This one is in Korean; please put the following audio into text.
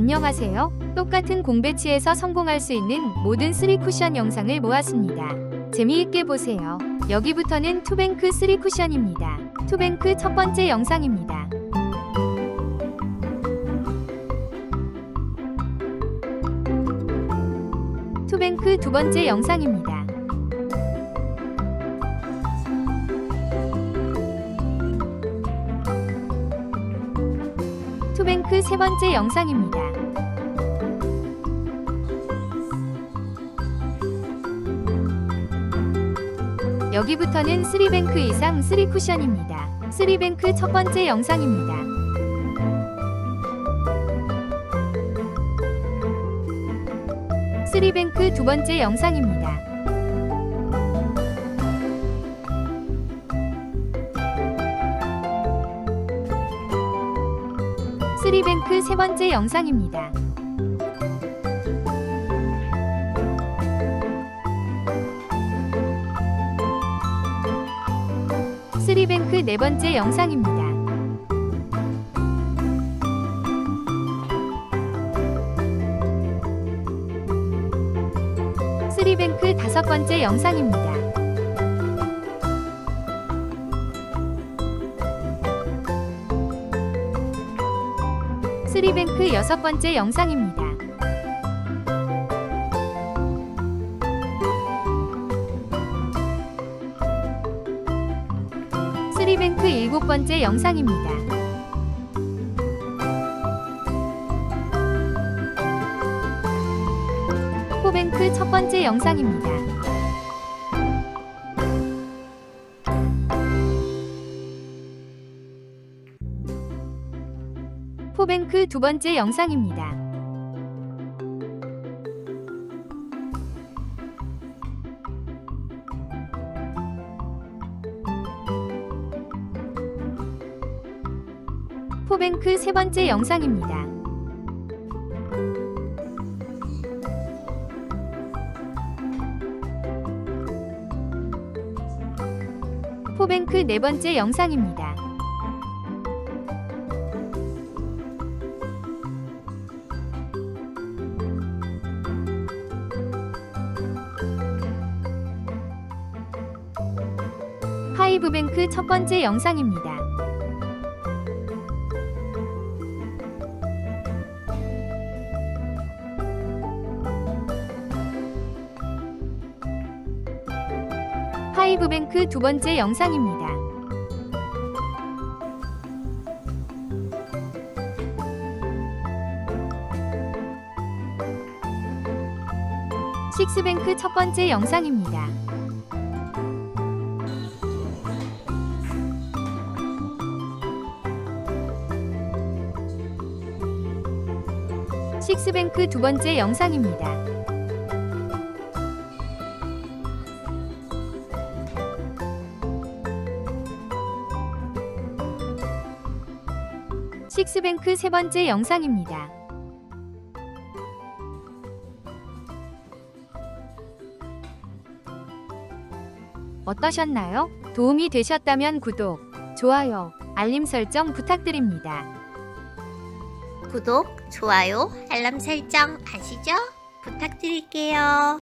안녕하세요. 똑같은 공배치에서 성공할 수 있는 모든 3쿠션 영상을 모았습니다. 재미있게 보세요. 여기부터는 투뱅크 3쿠션입니다. 투뱅크 첫 번째 영상입니다. 투뱅크 두 번째 영상입니다. 투뱅크 세 번째 영상입니다. 여기부터는 3뱅크 이상 3쿠션입니다. 3뱅크 첫 번째 영상입니다. 쓰리뱅크 두 번째 영상입니다. 쓰리뱅크 세 번째 영상입니다. 쓰리뱅크 네 번째 영상입니다. 쓰리뱅크 다섯 번째 영상입니다. 쓰리뱅크 여섯 번째 영상입니다. 뱅크 일곱 번째 영상입니다. 포뱅크 첫 번째 영상입니다. 포뱅크 두 번째 영상입니다. 포뱅크 세 번째 영상입니다. 포뱅크 네 번째 영상입니다. 하이브뱅크 첫 번째 영상입니다. 하이브뱅크 두 번째 영상입니다. 식스뱅크 첫 번째 영상입니다. 식스뱅크 두 번째 영상입니다. 식스뱅크 세 번째 영상입니다. 어떠셨나요? 도움이 되셨다면 구독, 좋아요, 알림 설정 부탁드립니다. 구독, 좋아요, 알람 설정 아시죠? 부탁드릴게요.